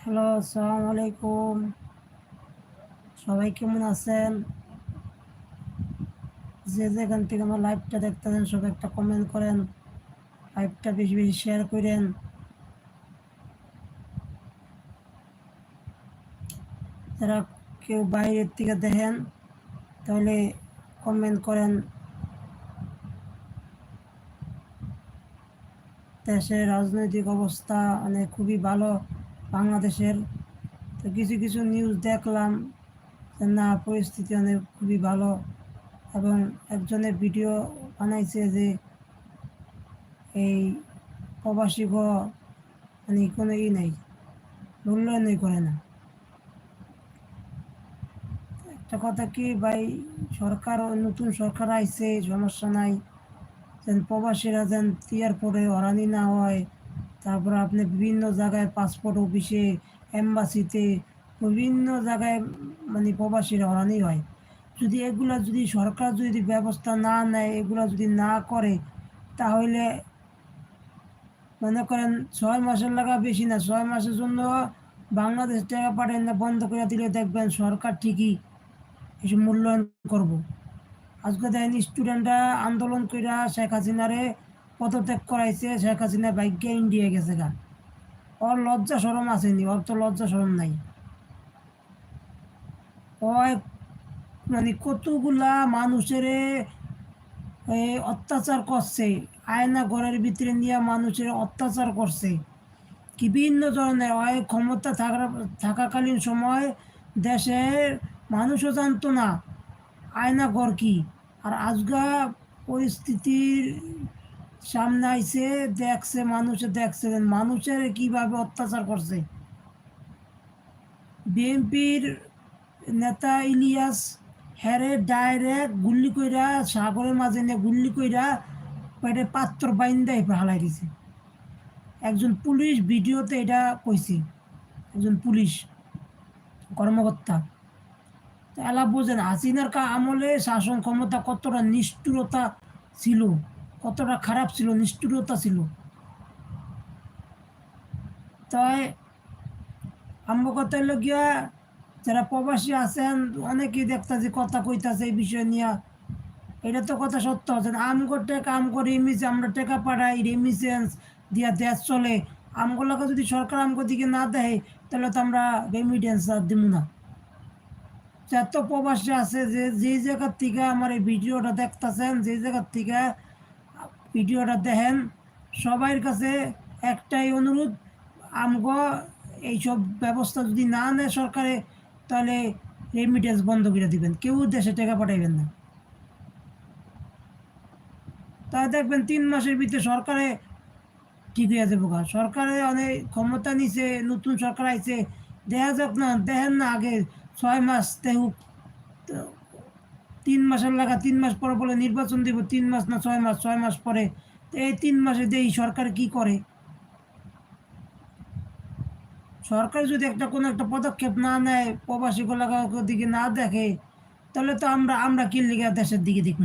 Hello, আসসালামু আলাইকুম। সবাই কেমন আছেন? যে যেখান থেকে আমার লাইভটা দেখতেছেন, সবাই একটা কমেন্ট করেন লাইভটা বেশি বেশি শেয়ার করেন। যারা কেউ বাইরের থেকে দেখেন, তাহলে কমেন্ট করেন। দেশের রাজনৈতিক অবস্থা মানে খুবই ভালো। বাংলাদেশের। তো কিছু কিছু নিউজ দেখলাম যে না, পরিস্থিতি অনেক খুবই ভালো এবং একজনের ভিডিও বানাইছে যে এই প্রবাসী গ মানে কোনো ই নেই, মূল্যায়নই করে না। একটা কথা কি ভাই, সরকার, নতুন সরকার আইছে, সমস্যা নাই। যেন প্রবাসীরা যেন এয়ারপোর্টে হরানি না হয় তারপর আপনি বিভিন্ন জায়গায় পাসপোর্ট অফিসে এম্বাসিতে বিভিন্ন জায়গায় মানে প্রবাসীরা হরানি হয়। যদি এগুলা যদি সরকার যদি ব্যবস্থা না নেয়, এগুলা যদি না করে, তাহলে মনে করেন ছয় মাসের লাগা বেশি না। ছয় মাসের জন্য বাংলাদেশ টাকা পাঠান না, বন্ধ করে দিলে দেখবেন সরকার ঠিকই এসব মূল্যায়ন করব। আজকে দেখেন স্টুডেন্টরা আন্দোলন কইরা শেখ হাসিনারে পদত্যাগ করাইছে শেখ হাসিনা ভাগ্যে ইন্ডিয়া গেছে গা। ওর লজ্জা সরম আসেনি, ওর তো লজ্জা সরম নাই। ওই মানে কতগুলা মানুষের অত্যাচার করছে, আয়না ঘরের ভিতরে নিয়ে মানুষের অত্যাচার করছে। বিভিন্ন ধরনের, ওই ক্ষমতা থাকা, থাকাকালীন সময় দেশের মানুষও জানতো না আয়না ঘর কি। আর আজগা পরিস্থিতির সামনে আইসে দেখছে, মানুষে দেখছে মানুষের কীভাবে অত্যাচার করছে। বিএনপির নেতা ইলিয়াস হ্যারে ডাইরেক্ট গুল্লি কইরা, সাগরের মাঝে নিয়ে গুল্লি কইরা পেটে পাত্র বাইন্দা হালাই দিছে। একজন পুলিশ ভিডিওতে এটা কইছে, একজন পুলিশ কর্মকর্তা। এলা বোঝেন, হাসিনার কা আমলে শাসন ক্ষমতা কতটা নিষ্ঠুরতা ছিল। কতটা খারাপ ছিল, নিষ্ঠুরতা ছিল। তাই আমার কথা গিয়া যারা প্রবাসী আছেন, অনেকেই দেখতেছে, কথা কইতাছে এই বিষয় নিয়ে। এটা তো কথা সত্য আছে আমগো টেকা আম করে রেমিস আমরা টেকা পাঠাই রেমিসেন্স দিয়া দেশ চলে। আমগুলোকে যদি সরকার আমগো দিকে না দেয়, তাহলে তো আমরা রেমিডেন্স আর দিব না। যত প্রবাসী আছে, যে যে জায়গার থেকে আমার এই ভিডিওটা দেখতেছেন, যে জায়গার থেকে ভিডিওটা দেখেন। সবার কাছে একটাই অনুরোধ, আমগো এইসব ব্যবস্থা যদি না নেয় সরকারে, তাহলে রেমিটেন্স বন্ধ করে দিবেন। কেউ দেশে টাকা পাঠাইবেন না। তাই দেখবেন তিন মাসের ভিতরে সরকারে ঠিক হয়ে যাব সরকারে অনেক ক্ষমতা নিছে, নতুন সরকার আইছে। দেখা যাক না, দেখেন না আগে ছয় মাস তেহুক তিন মাসের লেখা তিন মাস পর বলে নির্বাচন দিব, তিন মাস না ছয় মাস ছয় মাস পরে। এই তিন মাসে দেই, সরকার কি করে? সরকার যদি একটা কোনো একটা পদক্ষেপ না নেয়, প্রবাসী কলাকার দিকে না দেখে, তাহলে তো আমরা আমরা কি লিগে দেশের দিকে দেখব